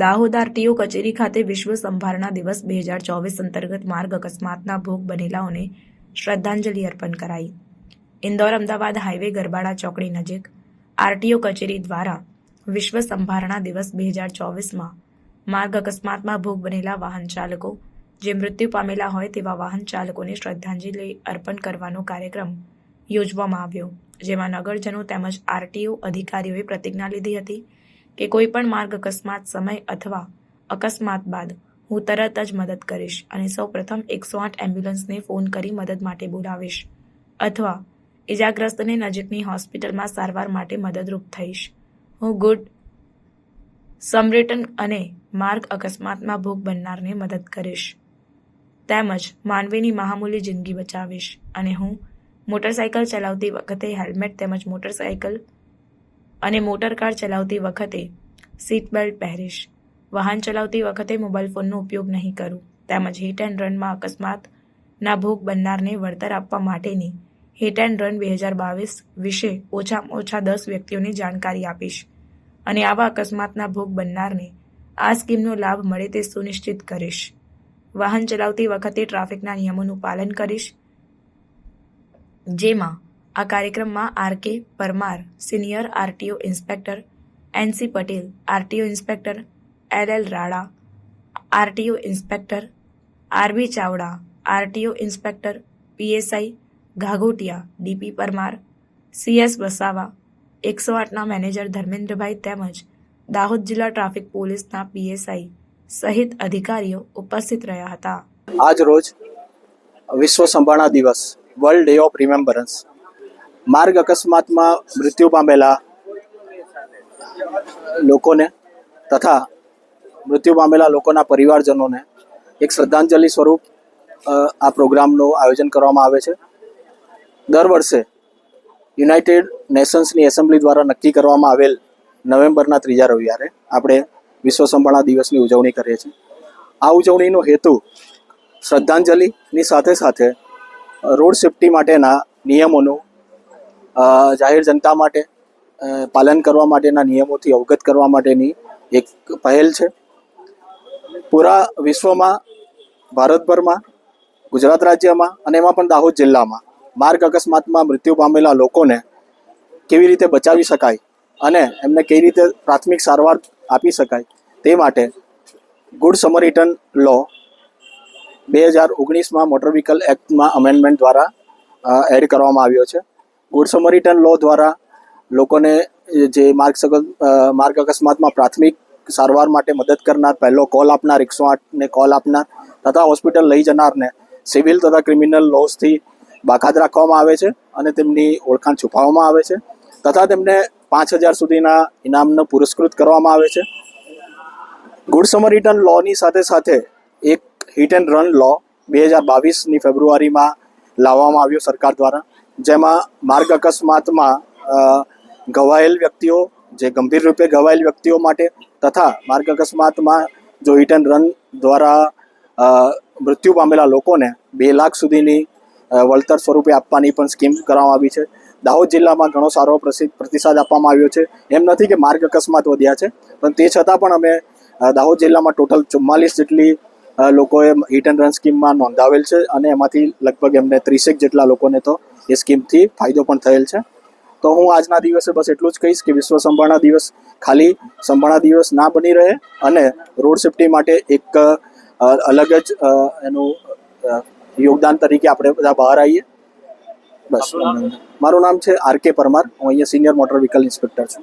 Dahod RTO કચેરી ખાતે વિશ્વ સંભારણા દિવસ બે હજાર ચોવીસ અંતર્ગત માર્ગ અકસ્માતના ભોગ બનેલાઓને શ્રદ્ધાંજલિ અર્પણ કરાઈ. ઇન્દોર, અમદાવાદ હાઈવે ગરબાડા ચોકડી નજીક આરટીઓ કચેરી દ્વારા વિશ્વ સંભારણા દિવસ બે હજાર ચોવીસમાં માર્ગ અકસ્માતમાં ભોગ બનેલા વાહન ચાલકો જે મૃત્યુ પામેલા હોય તેવા વાહન ચાલકોને શ્રદ્ધાંજલિ અર્પણ કરવાનો કાર્યક્રમ યોજવામાં આવ્યો. જેમાં નગરજનો તેમજ આરટીઓ અધિકારીઓએ પ્રતિજ્ઞા લીધી હતી કે કોઈ પણ માર્ગ અકસ્માત સમય અથવા અકસ્માત બાદ હું તરત જ મદદ કરીશ અને સૌ પ્રથમ એકસો આઠ એમ્બ્યુલન્સને ફોન કરી મદદ માટે બોલાવીશ અથવા ઇજાગ્રસ્તને નજીકની હોસ્પિટલમાં સારવાર માટે મદદરૂપ થઈશ. હું ગુડ સમરેટન અને માર્ગ અકસ્માતમાં ભોગ બનનારને મદદ કરીશ. તેમજ માનવીની મહામૂલ્ય જિંદગી બચાવીશ અને હું મોટરસાયકલ ચલાવતી વખતે હેલ્મેટ તેમજ મોટરસાયકલ અને મોટર કાર ચલાવતી વખતે સીટ બેલ્ટ પહેરીશ. વાહન ચલાવતી વખતે મોબાઈલ ફોનનો ઉપયોગ નહીં કરું. તેમજ હિટ એન્ડ રનમાં અકસ્માતના ભોગ બનનારને વળતર આપવા માટેની હિટ એન્ડ રન બે હજાર બાવીસ વિશે ઓછામાં ઓછા દસ વ્યક્તિઓને જાણકારી આપીશ. અને આવા અકસ્માતના ભોગ બનનારને આ સ્કીમનો લાભ મળે તે સુનિશ્ચિત કરીશ. વાહન ચલાવતી વખતે ટ્રાફિકના નિયમોનું પાલન કરીશ. જેમાં આ કાર્યક્રમમાં R K Parmar, senior RTO inspector NC Patel, RTO inspector, L L Rada RTO inspector RB Chavda, RTO inspector PSI Ghaghotiya DP Parmar CS Vasava, એકસો આઠના મેનેજર ધર્મેન્દ્રભાઈ તેમજ દાહોદ જિલ્લા ટ્રાફિક પોલીસના પીએસઆઈ સહિત અધિકારીઓ ઉપસ્થિત રહ્યા હતા. આજ રોજ વિશ્વ સંભાળના દિવસ વર્લ્ડ ડે ઓફ રિમેમ્બરન્સ માર્ગ અકસ્માતમાં મૃત્યુ પામેલા લોકોને તથા મૃત્યુ પામેલા લોકોના પરિવારજનોને એક શ્રદ્ધાંજલિ સ્વરૂપ આ પ્રોગ્રામનું આયોજન કરવામાં આવે છે. દર વર્ષે યુનાઇટેડ નેશન્સની એસેમ્બલી દ્વારા નક્કી કરવામાં આવેલ નવેમ્બરના ત્રીજા રવિવારે આપણે વિશ્વ સંભાળા દિવસની ઉજવણી કરીએ છીએ. આ ઉજવણીનો હેતુ શ્રદ્ધાંજલિની સાથે સાથે રોડ સેફટી માટેના નિયમોનું જાહેર જનતા માટે પાલન કરવા માટેના નિયમોથી અવગત કરવા માટેની એક પહેલ છે. પૂરા વિશ્વમાં, ભારતભરમાં, ગુજરાત રાજ્યમાં અને એમાં પણ દાહોદ જિલ્લામાં માર્ગ અકસ્માતમાં મૃત્યુ પામેલા લોકોને કેવી રીતે બચાવી શકાય અને એમને કઈ રીતે પ્રાથમિક સારવાર આપી શકાય તે માટે ગુડ સમરિટન લો બે હજાર ઓગણીસમાં મોટર વ્હીકલ એક્ટમાં અમેન્ડમેન્ટ દ્વારા એડ કરવામાં આવ્યો છે. ગુડ સમરિટન લો દ્વારા લોકોને જે માર્ગ માર્ગ અકસ્માતમાં પ્રાથમિક સારવાર માટે મદદ કરનાર, પહેલો કોલ આપનાર, એકસો આઠને કોલ આપનાર તથા હોસ્પિટલ લઈ જનારને સિવિલ તથા ક્રિમિનલ લોસથી બાકાત રાખવામાં આવે છે અને તેમની ઓળખાણ છુપાવવામાં આવે છે તથા તેમને પાંચ હજાર સુધીના ઇનામનો પુરસ્કૃત કરવામાં આવે છે. ગુડ સમરિટન લોની સાથે સાથે એક હિટ એન્ડ રન લો બે હજાર બાવીસની ફેબ્રુઆરીમાં લાવવામાં આવ્યો સરકાર દ્વારા. જેમાં માર્ગ અકસ્માતમાં ઘવાયેલ વ્યક્તિઓ, જે ગંભીર રૂપે ઘવાયેલ વ્યક્તિઓ માટે તથા માર્ગ અકસ્માતમાં જો હિટ એન્ડ રન દ્વારા મૃત્યુ પામેલા લોકોને બે લાખ સુધીની વળતર સ્વરૂપે આપવાની પણ સ્કીમ કરવામાં આવી છે. દાહોદ જિલ્લામાં ઘણો સારો પ્રસિદ્ધ પ્રતિસાદ આપવામાં આવ્યો છે. એમ નથી કે માર્ગ અકસ્માત વધ્યા છે, પણ તે છતાં પણ અમે દાહોદ જિલ્લામાં ટોટલ ચુમ્માલીસ જેટલી લોકોએ હિટ એન્ડ રન સ્કીમમાં નોંધાવેલ છે અને એમાંથી લગભગ એમને ત્રીસેક જેટલા લોકોને તો એ સ્કીમથી ફાયદો પણ થયેલ છે. તો હું આજના દિવસે બસ એટલું જ કહીશ કે વિશ્વ સંભાળના દિવસ ખાલી સંભાળના દિવસ ના બની રહે અને રોડ સેફટી માટે એક અલગ જ એનું યોગદાન તરીકે આપણે બધા બહાર આવીએ. બસ. મારું નામ છે આર કે પરમાર. હું અહીંયા સિનિયર મોટર વ્હીકલ ઇન્સ્પેક્ટર છું.